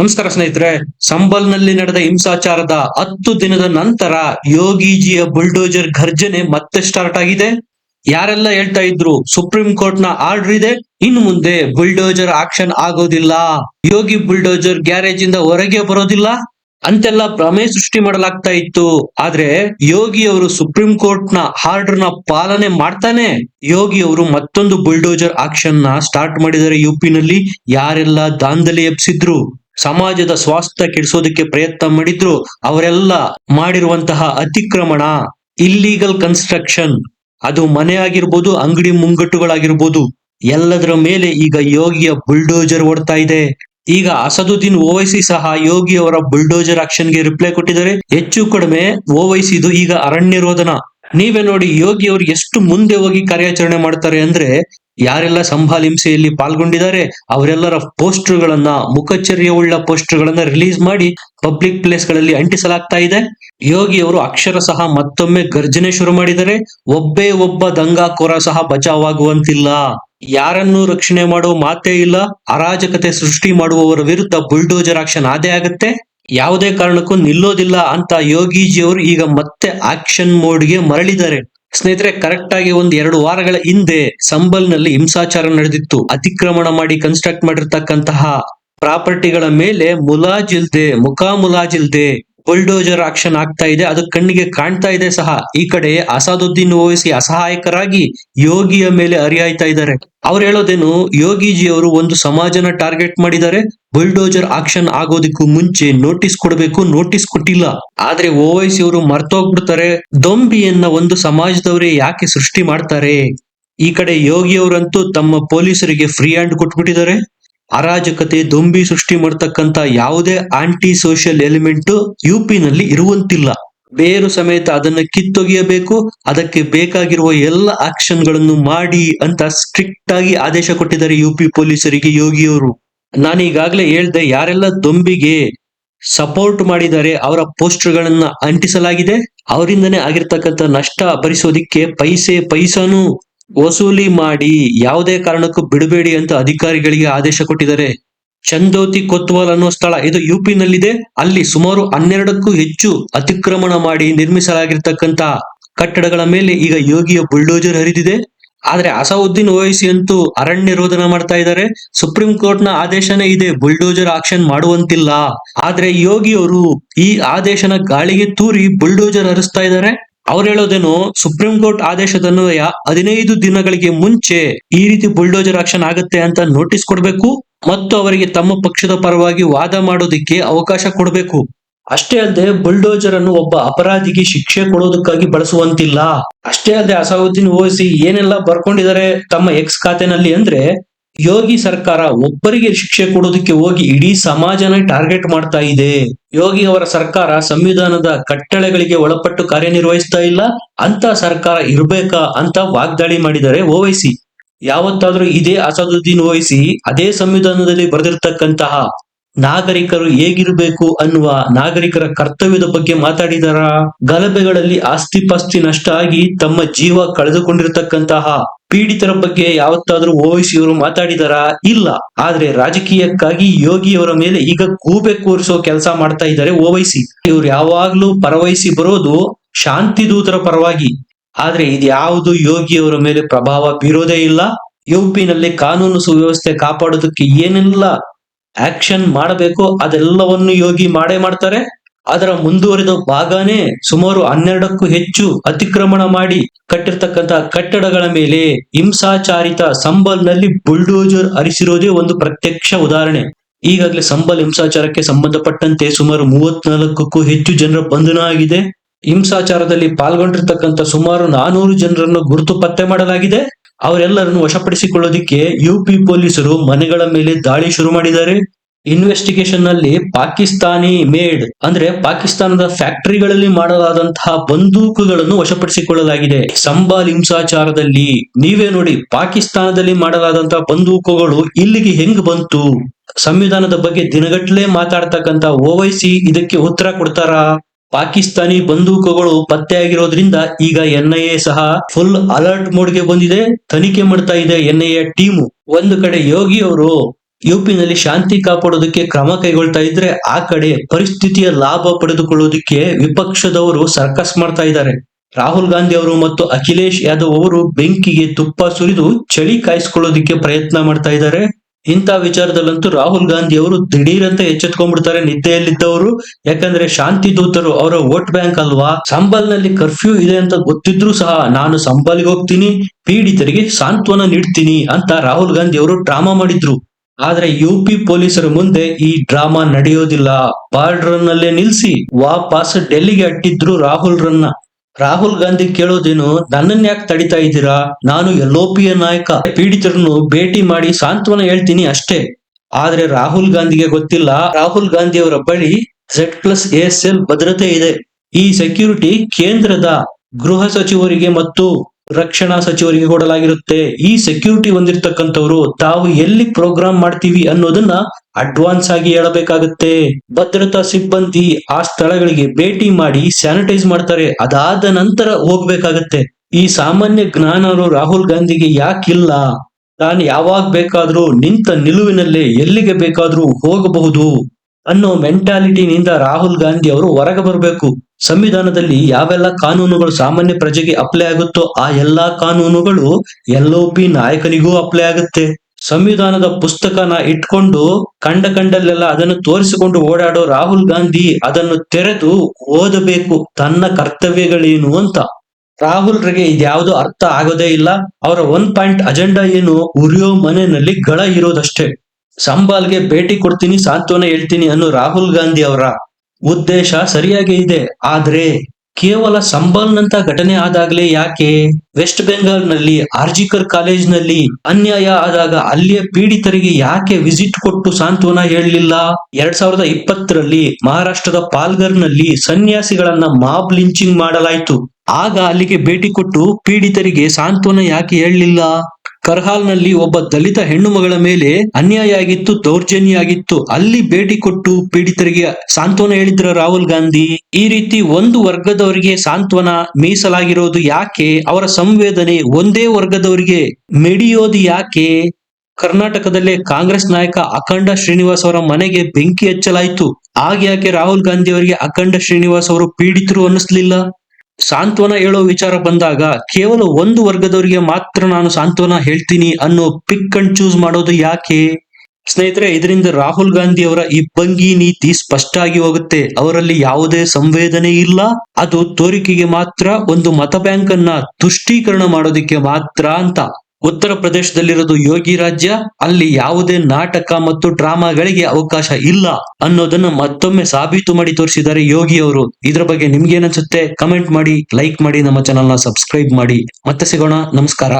ನಮಸ್ಕಾರ ಸ್ನೇಹಿತರೆ, ಸಂಬಲ್ನಲ್ಲಿ ನಡೆದ ಹಿಂಸಾಚಾರದ ಹತ್ತು ದಿನದ ನಂತರ ಯೋಗಿಜಿಯ ಬುಲ್ಡೋಜರ್ ಘರ್ಜನೆ ಮತ್ತೆ ಸ್ಟಾರ್ಟ್ ಆಗಿದೆ. ಯಾರೆಲ್ಲ ಹೇಳ್ತಾ ಇದ್ರು ಸುಪ್ರೀಂ ಕೋರ್ಟ್ನ ಆರ್ಡರ್ ಇದೆ, ಇನ್ನು ಮುಂದೆ ಬುಲ್ಡೋಜರ್ ಆಕ್ಷನ್ ಆಗೋದಿಲ್ಲ, ಯೋಗಿ ಬುಲ್ಡೋಜರ್ ಗ್ಯಾರೇಜ್ ಇಂದ ಹೊರಗೆ ಬರೋದಿಲ್ಲ ಅಂತೆಲ್ಲ ಭ್ರಮೆ ಸೃಷ್ಟಿ ಮಾಡಲಾಗ್ತಾ ಇತ್ತು. ಆದ್ರೆ ಯೋಗಿ ಅವರು ಸುಪ್ರೀಂ ಕೋರ್ಟ್ನ ಆರ್ಡರ್ನ ಪಾಲನೆ ಮಾಡ್ತಾನೆ. ಯೋಗಿ ಅವರು ಮತ್ತೊಂದು ಬುಲ್ಡೋಜರ್ ಆಕ್ಷನ್ನ ಸ್ಟಾರ್ಟ್ ಮಾಡಿದ್ದಾರೆ ಯುಪಿನಲ್ಲಿ. ಯಾರೆಲ್ಲ ದಾಂಧಲೆ ಎಬ್ಸಿದ್ರು? ಸಮಾಜದ ಸ್ವಾಸ್ಥ್ಯ ಕೆಡಿಸೋದಕ್ಕೆ ಪ್ರಯತ್ನ ಮಾಡಿದ್ರು ಅವರೆಲ್ಲ ಮಾಡಿರುವಂತಹ ಅತಿಕ್ರಮಣ ಇಲ್ಲೀಗಲ್ ಕನ್ಸ್ಟ್ರಕ್ಷನ್ ಅದು ಮನೆ ಆಗಿರ್ಬೋದು ಅಂಗಡಿ ಮುಂಗಟ್ಟುಗಳಾಗಿರ್ಬೋದು. ಎಲ್ಲದರ ಮೇಲೆ ಈಗ ಯೋಗಿಯ ಬುಲ್ಡೋಜರ್ ಓಡ್ತಾ ಇದೆ. ಈಗ ಅಸದುದ್ದೀನ್ ಓವೈಸಿ ಸಹ ಯೋಗಿ ಅವರ ಬುಲ್ಡೋಜರ್ ಆಕ್ಷನ್ಗೆ ರಿಪ್ಲೈ ಕೊಟ್ಟಿದ್ದಾರೆ. ಹೆಚ್ಚು ಕಡಿಮೆ ಓವೈಸಿದು ಈಗ ಅರಣ್ಯ ರೋಧನ ನೀವೇ ನೋಡಿ ಯೋಗಿ ಅವರು ಎಷ್ಟು ಮುಂದೆ ಹೋಗಿ ಕಾರ್ಯಾಚರಣೆ ಮಾಡ್ತಾರೆ ಅಂದ್ರೆ ಯಾರೆಲ್ಲ ಸಂಭಾಲ್ ಹಿಂಸೆಯಲ್ಲಿ ಪಾಲ್ಗೊಂಡಿದ್ದಾರೆ, ಅವರೆಲ್ಲರ ಪೋಸ್ಟರ್ ಗಳನ್ನ ಮುಖಚರ್ಯ ಉಳ್ಳ ಪೋಸ್ಟರ್ ಗಳನ್ನ ರಿಲೀಸ್ ಮಾಡಿ ಪಬ್ಲಿಕ್ ಪ್ಲೇಸ್ಗಳಲ್ಲಿ ಅಂಟಿಸಲಾಗ್ತಾ ಇದೆ. ಯೋಗಿ ಅವರು ಅಕ್ಷರ ಸಹ ಮತ್ತೊಮ್ಮೆ ಗರ್ಜನೆ ಶುರು ಮಾಡಿದರೆ, ಒಬ್ಬೇ ಒಬ್ಬ ದಂಗಾಕೋರ ಸಹ ಬಚಾವಾಗುವಂತಿಲ್ಲ. ಯಾರನ್ನು ರಕ್ಷಣೆ ಮಾಡುವ ಮಾತೇ ಇಲ್ಲ, ಅರಾಜಕತೆ ಸೃಷ್ಟಿ ಮಾಡುವವರ ವಿರುದ್ಧ ಬುಲ್ಡೋಜರ್ ಆಕ್ಷನ್ ಆದೇ ಆಗತ್ತೆ. ಯಾವುದೇ ಕಾರಣಕ್ಕೂ ನಿಲ್ಲೋದಿಲ್ಲ ಅಂತ ಯೋಗೀಜಿಯವರು ಈಗ ಮತ್ತೆ ಆಕ್ಷನ್ ಮೋಡ್ಗೆ ಮರಳಿದ್ದಾರೆ. ಸ್ನೇಹಿತರೆ ಕರೆಕ್ಟ್ ಆಗಿ ಒಂದ್ ಎರಡು ವಾರಗಳ ಹಿಂದೆ ಸಂಬಲ್ನಲ್ಲಿ ಹಿಂಸಾಚಾರ ನಡೆದಿತ್ತು. ಅತಿಕ್ರಮಣ ಮಾಡಿ ಕನ್ಸ್ಟ್ರಕ್ಟ್ ಮಾಡಿರ್ತಕ್ಕಂತಹ ಪ್ರಾಪರ್ಟಿಗಳ ಮೇಲೆ ಮುಲಾಜಿಲ್ದೆ ಮುಖಾ ಮುಲಾಜಿಲ್ದೆ ಬುಲ್ಡೋಜರ್ ಆಕ್ಷನ್ ಆಗ್ತಾ ಇದೆ, ಅದು ಕಣ್ಣಿಗೆ ಕಾಣ್ತಾ ಇದೆ ಸಹ. ಈ ಕಡೆ ಅಸಾದುದ್ದೀನ್ ಓವೈಸಿ ಅಸಹಾಯಕರಾಗಿ ಯೋಗಿಯ ಮೇಲೆ ಅರಿಯಾಯ್ತಾ ಇದ್ದಾರೆ. ಅವ್ರು ಹೇಳೋದೇನು ಯೋಗಿಜಿ ಅವರು ಒಂದು ಸಮಾಜನ ಟಾರ್ಗೆಟ್ ಮಾಡಿದ್ದಾರೆ ಬುಲ್ಡೋಜರ್ ಆಕ್ಷನ್ ಆಗೋದಕ್ಕೂ ಮುಂಚೆ ನೋಟಿಸ್ ಕೊಡಬೇಕು ನೋಟಿಸ್ ಕೊಟ್ಟಿಲ್ಲ. ಆದ್ರೆ ಓವೈಸಿ ಅವರು ಮರ್ತೋಗ್ಬಿಡ್ತಾರೆ, ದೊಂಬಿಯನ್ನ ಒಂದು ಸಮಾಜದವರೇ ಯಾಕೆ ಸೃಷ್ಟಿ ಮಾಡ್ತಾರೆ? ಈ ಕಡೆ ಯೋಗಿಯವರಂತೂ ತಮ್ಮ ಪೊಲೀಸರಿಗೆ ಫ್ರೀ ಹ್ಯಾಂಡ್ ಕೊಟ್ಬಿಟ್ಟಿದ್ದಾರೆ. ಅರಾಜಕತೆ, ದೊಂಬಿ ಸೃಷ್ಟಿ ಮಾಡ್ತಕ್ಕಂತ ಯಾವುದೇ ಆಂಟಿ ಸೋಷಿಯಲ್ ಎಲಿಮೆಂಟ್ ಯುಪಿ ನಲ್ಲಿ ಇರುವಂತಿಲ್ಲ. ಬೇರು ಸಮೇತ ಅದನ್ನ ಕಿತ್ತೊಗೆಯಬೇಕು, ಅದಕ್ಕೆ ಬೇಕಾಗಿರುವ ಎಲ್ಲ ಆಕ್ಷನ್ಗಳನ್ನು ಮಾಡಿ ಅಂತ ಸ್ಟ್ರಿಕ್ಟ್ ಆಗಿ ಆದೇಶ ಕೊಟ್ಟಿದ್ದಾರೆ ಯುಪಿ ಪೊಲೀಸರಿಗೆ ಯೋಗಿಯವರು. ನಾನೀಗಾಗಲೇ ಹೇಳ್ದೆ, ಯಾರೆಲ್ಲ ದೊಂಬಿಗೆ ಸಪೋರ್ಟ್ ಮಾಡಿದ್ದಾರೆ, ಅವರ ಪೋಸ್ಟರ್ ಗಳನ್ನ ಅಂಟಿಸಲಾಗಿದೆ, ಅವರಿಂದನೇ ಆಗಿರ್ತಕ್ಕಂಥ ನಷ್ಟ ಭರಿಸೋದಿಕ್ಕೆ ಪೈಸೆ ಪೈಸಾನು ವಸೂಲಿ ಮಾಡಿ ಯಾವುದೇ ಕಾರಣಕ್ಕೂ ಬಿಡಬೇಡಿ ಅಂತ ಅಧಿಕಾರಿಗಳಿಗೆ ಆದೇಶ ಕೊಟ್ಟಿದ್ದಾರೆ. ಚಂದೋತಿ ಕೊತ್ವಾಲ್ ಅನ್ನೋ ಸ್ಥಳ, ಇದು ಯುಪಿ ನಲ್ಲಿದೆ ಅಲ್ಲಿ ಸುಮಾರು ಹನ್ನೆರಡಕ್ಕೂ ಹೆಚ್ಚು ಅತಿಕ್ರಮಣ ಮಾಡಿ ನಿರ್ಮಿಸಲಾಗಿರ್ತಕ್ಕಂತ ಕಟ್ಟಡಗಳ ಮೇಲೆ ಈಗ ಯೋಗಿಯ ಬುಲ್ಡೋಜರ್ ಹರಿದಿದೆ. ಆದ್ರೆ ಅಸಾವುದ್ದೀನ್ ಓವೈಸಿ ಅಂತೂ ಅರಣ್ಯ ರೋಧನ ಮಾಡ್ತಾ ಇದ್ದಾರೆ. ಸುಪ್ರೀಂ ಕೋರ್ಟ್ನ ಆದೇಶನೇ ಇದೆ, ಬುಲ್ಡೋಜರ್ ಆಕ್ಷನ್ ಮಾಡುವಂತಿಲ್ಲ. ಆದ್ರೆ ಯೋಗಿಯವರು ಈ ಆದೇಶನ ಗಾಳಿಗೆ ತೂರಿ ಬುಲ್ಡೋಜರ್ ಹರಿಸ್ತಾ ಇದ್ದಾರೆ. ಅವ್ರು ಹೇಳೋದೇನು ಸುಪ್ರೀಂ ಕೋರ್ಟ್ ಆದೇಶದನ್ವಯ ಹದಿನೈದು ದಿನಗಳಿಗೆ ಮುಂಚೆ ಈ ರೀತಿ ಬುಲ್ಡೋಜರ್ ಆಕ್ಷನ್ ಆಗುತ್ತೆ ಅಂತ ನೋಟಿಸ್ ಕೊಡಬೇಕು ಮತ್ತು ಅವರಿಗೆ ತಮ್ಮ ಪಕ್ಷದ ಪರವಾಗಿ ವಾದ ಮಾಡೋದಕ್ಕೆ ಅವಕಾಶ ಕೊಡಬೇಕು. ಅಷ್ಟೇ ಅಲ್ಲದೆ ಬುಲ್ಡೋಜರ್ ಅನ್ನು ಒಬ್ಬ ಅಪರಾಧಿಗೆ ಶಿಕ್ಷೆ ಕೊಡೋದಕ್ಕಾಗಿ ಬಳಸುವಂತಿಲ್ಲ. ಅಷ್ಟೇ ಅಲ್ಲದೆ ಅಸಾವುದ್ದೀನ್ ಓಸಿ ಏನೆಲ್ಲ ಬರ್ಕೊಂಡಿದ್ದಾರೆ ತಮ್ಮ ಎಕ್ಸ್ ಖಾತೆನಲ್ಲಿ ಅಂದ್ರೆ ಯೋಗಿ ಸರ್ಕಾರ ಒಬ್ಬರಿಗೆ ಶಿಕ್ಷೆ ಕೊಡೋದಕ್ಕೆ ಹೋಗಿ ಇಡೀ ಸಮಾಜನ ಟಾರ್ಗೆಟ್ ಮಾಡ್ತಾ ಇದೆ. ಯೋಗಿ ಅವರ ಸರ್ಕಾರ ಸಂವಿಧಾನದ ಕಟ್ಟಳೆಗಳಿಗೆ ಒಳಪಟ್ಟು ಕಾರ್ಯನಿರ್ವಹಿಸ್ತಾ ಇಲ್ಲ. ಅಂತ ಸರ್ಕಾರ ಇರ್ಬೇಕಾ ಅಂತ ವಾಗ್ದಾಳಿ ಮಾಡಿದರೆ ಓವೈಸಿ. ಯಾವತ್ತಾದ್ರೂ ಇದೇ ಅಸದುದ್ದೀನ್ ಓವೈಸಿ, ಅದೇ ಸಂವಿಧಾನದಲ್ಲಿ ಬರೆದಿರ್ತಕ್ಕಂತಹ ನಾಗರಿಕರು ಹೇಗಿರಬೇಕು ಅನ್ನುವ ನಾಗರಿಕರ ಕರ್ತವ್ಯದ ಬಗ್ಗೆ ಮಾತಾಡಿದರ ಗಲಭೆಗಳಲ್ಲಿ ಆಸ್ತಿ ಪಾಸ್ತಿ ನಷ್ಟ ಆಗಿ ತಮ್ಮ ಜೀವ ಕಳೆದುಕೊಂಡಿರತಕ್ಕಂತಹ ಪೀಡಿತರ ಬಗ್ಗೆ ಯಾವತ್ತಾದ್ರೂ ಓವೈಸಿ ಅವರು ಮಾತಾಡಿದಾರ ಇಲ್ಲ. ಆದ್ರೆ ರಾಜಕೀಯಕ್ಕಾಗಿ ಯೋಗಿಯವರ ಮೇಲೆ ಈಗ ಗೂಬೆ ಕೂರಿಸೋ ಕೆಲಸ ಮಾಡ್ತಾ ಇದ್ದಾರೆ ಓವೈಸಿ. ಇವ್ರು ಯಾವಾಗ್ಲೂ ಪರವಹಿಸಿ ಬರೋದು ಶಾಂತಿ ದೂತರ ಪರವಾಗಿ. ಆದ್ರೆ ಇದ್ಯಾವುದು ಯೋಗಿಯವರ ಮೇಲೆ ಪ್ರಭಾವ ಬೀರೋದೇ ಇಲ್ಲ. ಯುಪಿನಲ್ಲಿ ಕಾನೂನು ಸುವ್ಯವಸ್ಥೆ ಕಾಪಾಡೋದಕ್ಕೆ ಏನೆಲ್ಲ ಆಕ್ಷನ್ ಮಾಡಬೇಕು, ಅದೆಲ್ಲವನ್ನು ಯೋಗಿ ಮಾಡೇ ಮಾಡ್ತಾರೆ. ಅದರ ಮುಂದುವರಿದ ಭಾಗನೇ ಸುಮಾರು ಹನ್ನೆರಡಕ್ಕೂ ಹೆಚ್ಚು ಅತಿಕ್ರಮಣ ಮಾಡಿ ಕಟ್ಟಿರ್ತಕ್ಕಂತಹ ಕಟ್ಟಡಗಳ ಮೇಲೆ ಹಿಂಸಾಚಾರಿತ ಸಂಬಲ್ನಲ್ಲಿ ಬುಲ್ಡೋಜರ್ ಹರಿಸಿರೋದೇ ಒಂದು ಪ್ರತ್ಯಕ್ಷ ಉದಾಹರಣೆ. ಈಗಾಗಲೇ ಸಂಬಲ್ ಹಿಂಸಾಚಾರಕ್ಕೆ ಸಂಬಂಧಪಟ್ಟಂತೆ ಸುಮಾರು ಮೂವತ್ನಾಲ್ಕಕ್ಕೂ ಹೆಚ್ಚು ಜನರ ಬಂಧನ ಆಗಿದೆ. ಹಿಂಸಾಚಾರದಲ್ಲಿ ಪಾಲ್ಗೊಂಡಿರ್ತಕ್ಕಂಥ ಸುಮಾರು ನಾನೂರು ಜನರನ್ನು ಗುರುತು ಪತ್ತೆ ಮಾಡಲಾಗಿದೆ. ಅವರೆಲ್ಲರನ್ನು ವಶಪಡಿಸಿಕೊಳ್ಳೋದಿಕ್ಕೆ ಯುಪಿ ಪೊಲೀಸರು ಮನೆಗಳ ಮೇಲೆ ದಾಳಿ ಶುರು ಮಾಡಿದ್ದಾರೆ. ಇನ್ವೆಸ್ಟಿಗೇಷನ್ನಲ್ಲಿ ಪಾಕಿಸ್ತಾನಿ ಮೇಡ್ ಅಂದ್ರೆ ಪಾಕಿಸ್ತಾನದ ಫ್ಯಾಕ್ಟರಿಗಳಲ್ಲಿ ಮಾಡಲಾದಂತಹ ಬಂದೂಕುಗಳನ್ನು ವಶಪಡಿಸಿಕೊಳ್ಳಲಾಗಿದೆ. ಸಂಬಾಲ್ ಹಿಂಸಾಚಾರದಲ್ಲಿ ನೀವೇ ನೋಡಿ, ಪಾಕಿಸ್ತಾನದಲ್ಲಿ ಮಾಡಲಾದಂತಹ ಬಂದೂಕುಗಳು ಇಲ್ಲಿಗೆ ಹೆಂಗ್ ಬಂತು? ಸಂವಿಧಾನದ ಬಗ್ಗೆ ದಿನಗಟ್ಟಲೆ ಮಾತಾಡ್ತಕ್ಕಂತ ಓವೈಸಿ ಇದಕ್ಕೆ ಉತ್ತರ ಕೊಡ್ತಾರಾ? ಪಾಕಿಸ್ತಾನಿ ಬಂದೂಕುಗಳು ಪತ್ತೆಯಾಗಿರೋದ್ರಿಂದ ಈಗ ಎನ್ಐಎ ಸಹ ಫುಲ್ ಅಲರ್ಟ್ ಮೋಡ್ಗೆ ಬಂದಿದೆ, ತನಿಖೆ ಮಾಡ್ತಾ ಇದೆ ಎನ್ಐಎ ಟೀಮು. ಒಂದು ಕಡೆ ಯೋಗಿ ಅವರು ಯುಪಿನಲ್ಲಿ ಶಾಂತಿ ಕಾಪಾಡೋದಕ್ಕೆ ಕ್ರಮ ಕೈಗೊಳ್ತಾ ಇದ್ರೆ, ಆ ಕಡೆ ಪರಿಸ್ಥಿತಿಯ ಲಾಭ ಪಡೆದುಕೊಳ್ಳೋದಕ್ಕೆ ವಿಪಕ್ಷದವರು ಸರ್ಕಸ್ ಮಾಡ್ತಾ ಇದ್ದಾರೆ. ರಾಹುಲ್ ಗಾಂಧಿ ಅವರು ಮತ್ತು ಅಖಿಲೇಶ್ ಯಾದವ್ ಅವರು ಬೆಂಕಿಗೆ ತುಪ್ಪ ಸುರಿದು ಚಳಿ ಕಾಯಿಸ್ಕೊಳ್ಳೋದಿಕ್ಕೆ ಪ್ರಯತ್ನ ಮಾಡ್ತಾ ಇದ್ದಾರೆ. ಇಂಥ ವಿಚಾರದಲ್ಲಂತೂ ರಾಹುಲ್ ಗಾಂಧಿ ಅವರು ದಿಢೀರ್ ಅಂತ ಎಚ್ಚೆತ್ಕೊಂಡ್ಬಿಡ್ತಾರೆ ನಿದ್ದೆಯಲ್ಲಿದ್ದವರು. ಯಾಕಂದ್ರೆ ಶಾಂತಿ ದೂತರು ಅವರ ವೋಟ್ ಬ್ಯಾಂಕ್ ಅಲ್ವಾ? ಸಂಬಲ್ನಲ್ಲಿ ಕರ್ಫ್ಯೂ ಇದೆ ಅಂತ ಗೊತ್ತಿದ್ರು ಸಹ ನಾನು ಸಂಬಲ್ಗೆ ಹೋಗ್ತೀನಿ, ಪೀಡಿತರಿಗೆ ಸಾಂತ್ವನ ನೀಡ್ತೀನಿ ಅಂತ ರಾಹುಲ್ ಗಾಂಧಿ ಅವರು ಡ್ರಾಮಾ ಮಾಡಿದ್ರು. ಆದ್ರೆ ಯುಪಿ ಪೊಲೀಸರ ಮುಂದೆ ಈ ಡ್ರಾಮಾ ನಡೆಯೋದಿಲ್ಲ. ಬಾರ್ಡರ್ ನಲ್ಲೇ ನಿಲ್ಸಿ, ವಾಪಸ್ ಡೆಲ್ಲಿಗೆ ಅಟ್ಟಿದ್ರು ರಾಹುಲ್ ರನ್ನ ರಾಹುಲ್ ಗಾಂಧಿ ಕೇಳೋದೇನು ನನ್ನನ್ನ ಯಾಕೆ ತಡಿತಾ ಇದ್ದೀರಾ? ನಾನು ಎಲ್ಒಪಿಯ ನಾಯಕ. ಪೀಡಿತರನ್ನು ಭೇಟಿ ಮಾಡಿ ಸಾಂತ್ವನ ಹೇಳ್ತೀನಿ ಅಷ್ಟೇ. ಆದ್ರೆ ರಾಹುಲ್ ಗಾಂಧಿಗೆ ಗೊತ್ತಿಲ್ಲ. ರಾಹುಲ್ ಗಾಂಧಿ ಅವರ ಬಳಿ ಝೆಡ್ ಪ್ಲಸ್ ಎಸ್ ಎಲ್ ಭದ್ರತೆ ಇದೆ. ಈ ಸೆಕ್ಯೂರಿಟಿ ಕೇಂದ್ರದ ಗೃಹ ಸಚಿವರಿಗೆ ಮತ್ತು ರಕ್ಷಣಾ ಸಚಿವರಿಗೆ ಕೊಡಲಾಗಿರುತ್ತೆ. ಈ ಸೆಕ್ಯೂರಿಟಿ ಹೊಂದಿರತಕ್ಕಂಥವ್ರು ತಾವು ಎಲ್ಲಿ ಪ್ರೋಗ್ರಾಮ್ ಮಾಡ್ತೀವಿ ಅನ್ನೋದನ್ನ ಅಡ್ವಾನ್ಸ್ ಆಗಿ ಹೇಳಬೇಕಾಗತ್ತೆ. ಭದ್ರತಾ ಸಿಬ್ಬಂದಿ ಆ ಸ್ಥಳಗಳಿಗೆ ಭೇಟಿ ಮಾಡಿ ಸ್ಯಾನಿಟೈಸ್ ಮಾಡ್ತಾರೆ. ಅದಾದ ನಂತರ ಹೋಗ್ಬೇಕಾಗತ್ತೆ. ಈ ಸಾಮಾನ್ಯ ಜ್ಞಾನರು ರಾಹುಲ್ ಗಾಂಧಿಗೆ ಯಾಕಿಲ್ಲ? ತಾನು ಯಾವಾಗ ಬೇಕಾದ್ರೂ ನಿಂತ ನಿಲುವಿನಲ್ಲೇ ಎಲ್ಲಿಗೆ ಬೇಕಾದ್ರೂ ಹೋಗಬಹುದು ಅನ್ನೋ ಮೆಂಟಾಲಿಟಿನಿಂದ ರಾಹುಲ್ ಗಾಂಧಿ ಅವರು ಹೊರಗೆ ಬರಬೇಕು. ಸಂವಿಧಾನದಲ್ಲಿ ಯಾವೆಲ್ಲ ಕಾನೂನುಗಳು ಸಾಮಾನ್ಯ ಪ್ರಜೆಗೆ ಅಪ್ಲೈ ಆಗುತ್ತೋ ಆ ಎಲ್ಲಾ ಕಾನೂನುಗಳು ಎಲ್ ಪಿ ನಾಯಕನಿಗೂ ಅಪ್ಲೈ ಆಗುತ್ತೆ. ಸಂವಿಧಾನದ ಪುಸ್ತಕನ ಇಟ್ಕೊಂಡು ಕಂಡ ಕಂಡಲ್ಲೆಲ್ಲ ಅದನ್ನು ತೋರಿಸಿಕೊಂಡು ಓಡಾಡೋ ರಾಹುಲ್ ಗಾಂಧಿ ಅದನ್ನು ತೆರೆದು ಓದಬೇಕು, ತನ್ನ ಕರ್ತವ್ಯಗಳೇನು ಅಂತ. ರಾಹುಲ್ರಿಗೆ ಇದ್ಯಾವುದು ಅರ್ಥ ಆಗೋದೇ ಇಲ್ಲ. ಅವರ ಒನ್ ಪಾಯಿಂಟ್ ಅಜೆಂಡಾ ಏನು? ಉರಿಯೋ ಮನೆಯಲ್ಲಿ ಗಳ ಇರೋದಷ್ಟೇ. ಸಂಬಾಲ್ಗೆ ಭೇಟಿ ಕೊಡ್ತೀನಿ, ಸಾಂತ್ವನ ಹೇಳ್ತೀನಿ ಅನ್ನೋ ರಾಹುಲ್ ಗಾಂಧಿ ಅವರ. ಉದ್ದೇಶ ಸರಿಯಾಗಿ ಇದೆ. ಆದ್ರೆ ಕೇವಲ ಸಂಬಲ್ನಂತ ಘಟನೆ ಆದಾಗ್ಲೇ ಯಾಕೆ? ವೆಸ್ಟ್ ಬೆಂಗಾಲ್ನಲ್ಲಿ ಆರ್ಜಿಕರ್ ಕಾಲೇಜ್ನಲ್ಲಿ ಅನ್ಯಾಯ ಆದಾಗ ಅಲ್ಲಿಯ ಪೀಡಿತರಿಗೆ ಯಾಕೆ ವಿಸಿಟ್ ಕೊಟ್ಟು ಸಾಂತ್ವನ ಹೇಳಲಿಲ್ಲ? ಎರಡ್ ಸಾವಿರದ ಇಪ್ಪತ್ತರಲ್ಲಿ ಮಹಾರಾಷ್ಟ್ರದ ಪಾಲ್ಗರ್ನಲ್ಲಿ ಸನ್ಯಾಸಿಗಳನ್ನ ಮಾಬ್ ಲಿಂಚಿಂಗ್ ಮಾಡಲಾಯಿತು. ಆಗ ಅಲ್ಲಿಗೆ ಭೇಟಿ ಕೊಟ್ಟು ಪೀಡಿತರಿಗೆ ಸಾಂತ್ವನ ಯಾಕೆ ಹೇಳಲಿಲ್ಲ? ಕರ್ಹಾಲ್ನಲ್ಲಿ ಒಬ್ಬ ದಲಿತ ಹೆಣ್ಣು ಮಗಳ ಮೇಲೆ ಅನ್ಯಾಯ ಆಗಿತ್ತು ದೌರ್ಜನ್ಯ ಆಗಿತ್ತು ಅಲ್ಲಿ ಭೇಟಿ ಕೊಟ್ಟು ಪೀಡಿತರಿಗೆ ಸಾಂತ್ವನ ಹೇಳಿದ್ರ ರಾಹುಲ್ ಗಾಂಧಿ. ಈ ರೀತಿ ಒಂದು ವರ್ಗದವರಿಗೆ ಸಾಂತ್ವನ ಮೀಸಲಾಗಿರೋದು ಯಾಕೆ? ಅವರ ಸಂವೇದನೆ ಒಂದೇ ವರ್ಗದವರಿಗೆ ಮೆಡಿಯೋದು ಯಾಕೆ? ಕರ್ನಾಟಕದಲ್ಲೇ ಕಾಂಗ್ರೆಸ್ ನಾಯಕ ಅಖಂಡ ಶ್ರೀನಿವಾಸ್ ಅವರ ಮನೆಗೆ ಬೆಂಕಿ ಹಚ್ಚಲಾಯಿತು. ಆಗ ಯಾಕೆ ರಾಹುಲ್ ಗಾಂಧಿ ಅವರಿಗೆ ಅಖಂಡ ಶ್ರೀನಿವಾಸ್ ಅವರು ಪೀಡಿತರು ಅನ್ನಿಸ್ಲಿಲ್ಲ? ಸಾಂತ್ವನ ಹೇಳೋ ವಿಚಾರ ಬಂದಾಗ ಕೇವಲ ಒಂದು ವರ್ಗದವರಿಗೆ ಮಾತ್ರ ನಾನು ಸಾಂತ್ವನ ಹೇಳ್ತೀನಿ ಅನ್ನೋ ಪಿಕ್ ಅಂಡ್ ಚೂಸ್ ಮಾಡೋದು ಯಾಕೆ? ಸ್ನೇಹಿತರೆ, ಇದರಿಂದ ರಾಹುಲ್ ಗಾಂಧಿ ಅವರ ಇಬ್ಬಂಗಿ ನೀತಿ ಸ್ಪಷ್ಟ ಆಗಿ ಹೋಗುತ್ತೆ. ಅವರಲ್ಲಿ ಯಾವುದೇ ಸಂವೇದನೆ ಇಲ್ಲ. ಅದು ತೋರಿಕೆಗೆ ಮಾತ್ರ, ಒಂದು ಮತ ಬ್ಯಾಂಕ್ ಅನ್ನ ತುಷ್ಟೀಕರಣ ಮಾಡೋದಕ್ಕೆ ಮಾತ್ರ ಅಂತ. ಉತ್ತರ ಪ್ರದೇಶದಲ್ಲಿರೋದು ಯೋಗಿ ರಾಜ್ಯ, ಅಲ್ಲಿ ಯಾವುದೇ ನಾಟಕ ಮತ್ತು ಡ್ರಾಮಾಗಳಿಗೆ ಅವಕಾಶ ಇಲ್ಲ ಅನ್ನೋದನ್ನ ಮತ್ತೊಮ್ಮೆ ಸಾಬೀತು ಮಾಡಿ ತೋರಿಸಿದ್ದಾರೆ ಯೋಗಿ ಅವರು ಇದ್ರ ಬಗ್ಗೆ ನಿಮ್ಗೆ ಏನನ್ಸುತ್ತೆ ಕಮೆಂಟ್ ಮಾಡಿ ಲೈಕ್ ಮಾಡಿ, ನಮ್ಮ ಚಾನಲ್ನ ಸಬ್ಸ್ಕ್ರೈಬ್ ಮಾಡಿ. ಮತ್ತೆ ಸಿಗೋಣ, ನಮಸ್ಕಾರ.